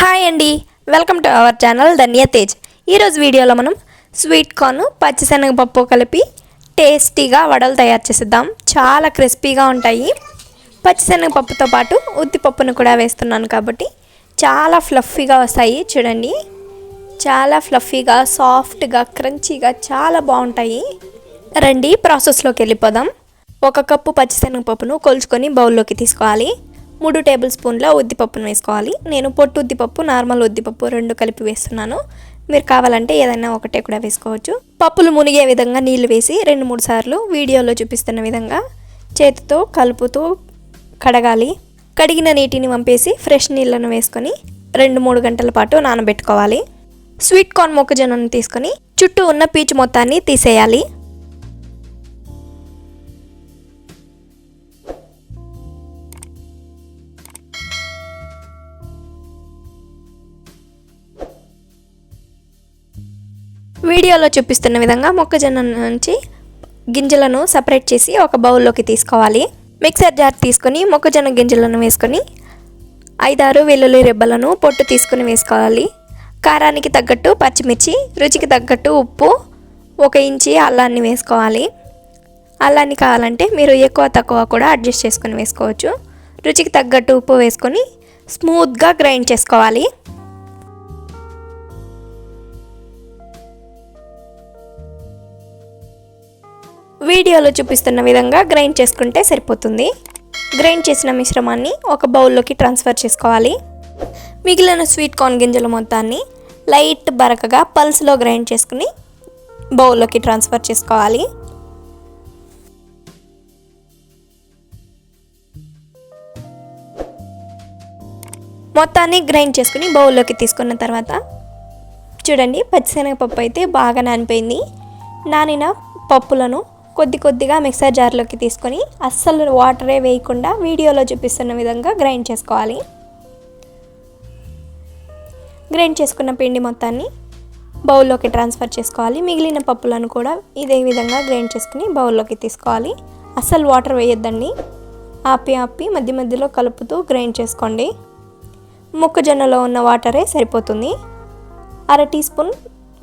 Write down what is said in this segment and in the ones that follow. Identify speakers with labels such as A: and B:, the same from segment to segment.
A: Hi అండి. Welcome to our channel Dhanya Tej. ఈరోజు వీడియోలో మనం స్వీట్ కార్న్ పచ్చిశనగపప్పు కలిపి టేస్టీగా వడలు తయారు చేసేద్దాం. చాలా క్రిస్పీగా ఉంటాయి. పచ్చిశనగపప్పుతో పాటు ఉత్తిపప్పును కూడా వేస్తున్నాను కాబట్టి చాలా ఫ్లఫీగా వస్తాయి. చూడండి. చాలా ఫ్లఫీగా సాఫ్ట్గా క్రంచీగా చాలా బాగుంటాయి. రండి ప్రాసెస్లోకి వెళ్ళిపోదాం. ఒక కప్పు పచ్చిశనగపప్పును కొలుచుకొని బౌల్లోకి తీసుకోవాలి. మూడు టేబుల్ స్పూన్ల ఉద్దిపప్పును వేసుకోవాలి. నేను పొట్టు ఉద్దిపప్పు నార్మల్ ఉద్దిపప్పు రెండు కలిపి వేస్తున్నాను. మీరు కావాలంటే ఏదైనా ఒకటే కూడా వేసుకోవచ్చు. పప్పులు మునిగే విధంగా నీళ్ళు వేసి రెండు మూడు సార్లు వీడియోలో చూపిస్తున్న విధంగా చేతితో కలుపుతూ కడగాలి. కడిగిన నీటిని వంపేసి ఫ్రెష్ నీళ్ళను వేసుకొని రెండు మూడు గంటల పాటు నానబెట్టుకోవాలి. స్వీట్ కార్న్ మొక్కజొన్నను తీసుకొని చుట్టూ ఉన్న పీచు మొత్తాన్ని తీసేయాలి. వీడియోలో చూపిస్తున్న విధంగా మొక్కజొన్న నుంచి గింజలను సపరేట్ చేసి ఒక బౌల్లోకి తీసుకోవాలి. మిక్సర్ జార్ తీసుకొని మొక్కజొన్న గింజలను వేసుకొని ఐదారు వెల్లుల్లి రెబ్బలను పొట్టు తీసుకుని వేసుకోవాలి. కారానికి తగ్గట్టు పచ్చిమిర్చి రుచికి తగ్గట్టు ఉప్పు ఒక ఇంచి అల్లాన్ని వేసుకోవాలి. అల్లాన్ని కావాలంటే మీరు ఎక్కువ తక్కువ కూడా అడ్జస్ట్ చేసుకుని వేసుకోవచ్చు. రుచికి తగ్గట్టు ఉప్పు వేసుకొని స్మూత్గా గ్రైండ్ చేసుకోవాలి. వీడియోలో చూపిస్తున్న విధంగా గ్రైండ్ చేసుకుంటే సరిపోతుంది. గ్రైండ్ చేసిన మిశ్రమాన్ని ఒక బౌల్లోకి ట్రాన్స్ఫర్ చేసుకోవాలి. మిగిలిన స్వీట్ కార్న్ గింజల మొత్తాన్ని లైట్ బరకగా పల్స్లో గ్రైండ్ చేసుకుని బౌల్లోకి ట్రాన్స్ఫర్ చేసుకోవాలి. మొత్తాన్ని గ్రైండ్ చేసుకుని బౌల్లోకి తీసుకున్న తర్వాత చూడండి పచ్చిశనగపప్పు అయితే బాగా నానిపోయింది. నానిన పప్పులను కొద్ది కొద్దిగా మిక్సర్ జార్లోకి తీసుకొని అస్సలు వాటరే వేయకుండా వీడియోలో చూపిస్తున్న విధంగా గ్రైండ్ చేసుకోవాలి. గ్రైండ్ చేసుకున్న పిండి మొత్తాన్ని బౌల్లోకి ట్రాన్స్ఫర్ చేసుకోవాలి. మిగిలిన పప్పులను కూడా ఇదే విధంగా గ్రైండ్ చేసుకుని బౌల్లోకి తీసుకోవాలి. అస్సలు వాటర్ వేయొద్దండి. ఆపి ఆపి మధ్య మధ్యలో కలుపుతూ గ్రైండ్ చేసుకోండి. మొక్కజొన్నలో ఉన్న వాటరే సరిపోతుంది. అర టీ స్పూన్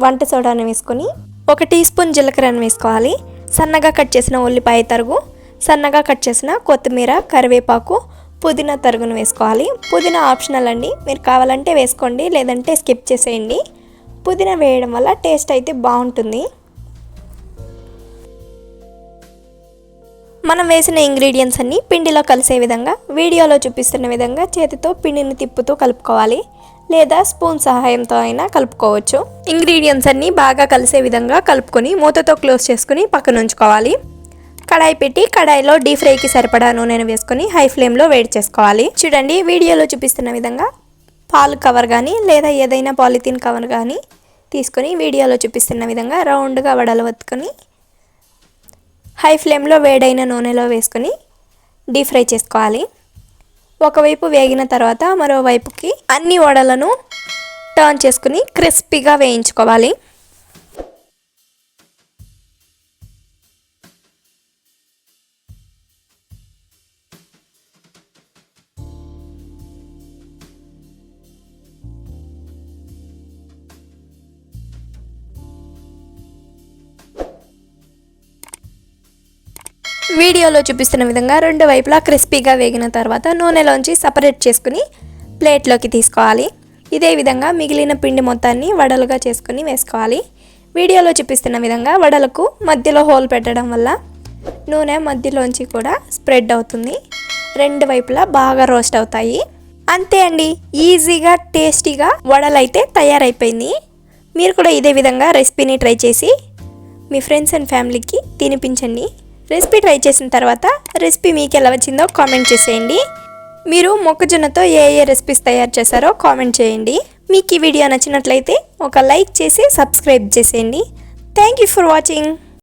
A: వంట సోడాను వేసుకొని ఒక టీ స్పూన్ జీలకర్రను వేసుకోవాలి. సన్నగా కట్ చేసిన ఉల్లిపాయ తరుగు సన్నగా కట్ చేసిన కొత్తిమీర కరివేపాకు పుదీనా తరుగును వేసుకోవాలి. పుదీనా ఆప్షనల్ అండి. మీరు కావాలంటే వేసుకోండి లేదంటే స్కిప్ చేసేయండి. పుదీనా వేయడం వల్ల టేస్ట్ అయితే బాగుంటుంది. మనం వేసిన ఇంగ్రీడియంట్స్ అన్నీ పిండిలో కలిసే విధంగా వీడియోలో చూపిస్తున్న విధంగా చేతితో పిండిని తిప్పుతూ కలుపుకోవాలి. లేదా స్పూన్ సహాయంతో అయినా కలుపుకోవచ్చు. ఇంగ్రీడియంట్స్ అన్నీ బాగా కలిసే విధంగా కలుపుకొని మూతతో క్లోజ్ చేసుకుని పక్కన ఉంచుకోవాలి. కడాయి పెట్టి కడాయిలో డీప్ ఫ్రైకి సరిపడా నూనెను వేసుకొని హై ఫ్లేమ్లో వేడి చేసుకోవాలి. చూడండి వీడియోలో చూపిస్తున్న విధంగా పాలు కవర్ కానీ లేదా ఏదైనా పాలిథిన్ కవర్ కానీ తీసుకొని వీడియోలో చూపిస్తున్న విధంగా రౌండ్గా వడలు వత్తుకొని హై ఫ్లేమ్లో వేడైన నూనెలో వేసుకొని డీప్ ఫ్రై చేసుకోవాలి. ఒకవైపు వేగిన తర్వాత మరోవైపుకి అన్ని వడలను టర్న్ చేసుకుని క్రిస్పీగా వేయించుకోవాలి. వీడియోలో చూపిస్తున్న విధంగా రెండు వైపులా క్రిస్పీగా వేగిన తర్వాత నూనెలోంచి సపరేట్ చేసుకుని ప్లేట్లోకి తీసుకోవాలి. ఇదే విధంగా మిగిలిన పిండి మొత్తాన్ని వడలుగా చేసుకుని వేసుకోవాలి. వీడియోలో చూపిస్తున్న విధంగా వడలకు మధ్యలో హోల్ పెట్టడం వల్ల నూనె మధ్యలోంచి కూడా స్ప్రెడ్ అవుతుంది. రెండు వైపులా బాగా రోస్ట్ అవుతాయి. అంతే అండి. ఈజీగా టేస్టీగా వడలైతే తయారైపోయింది. మీరు కూడా ఇదే విధంగా రెసిపీని ట్రై చేసి మీ ఫ్రెండ్స్ అండ్ ఫ్యామిలీకి తినిపించండి. రెసిపీ ట్రై చేసిన తర్వాత రెసిపీ మీకు ఎలా వచ్చిందో కామెంట్ చేసేయండి. మీరు మొక్కజొన్నతో ఏ ఏ రెసిపీస్ తయారు చేశారో కామెంట్ చేయండి. మీకు ఈ వీడియో నచ్చినట్లయితే ఒక లైక్ చేసి సబ్స్క్రైబ్ చేసేయండి. Thank you for watching.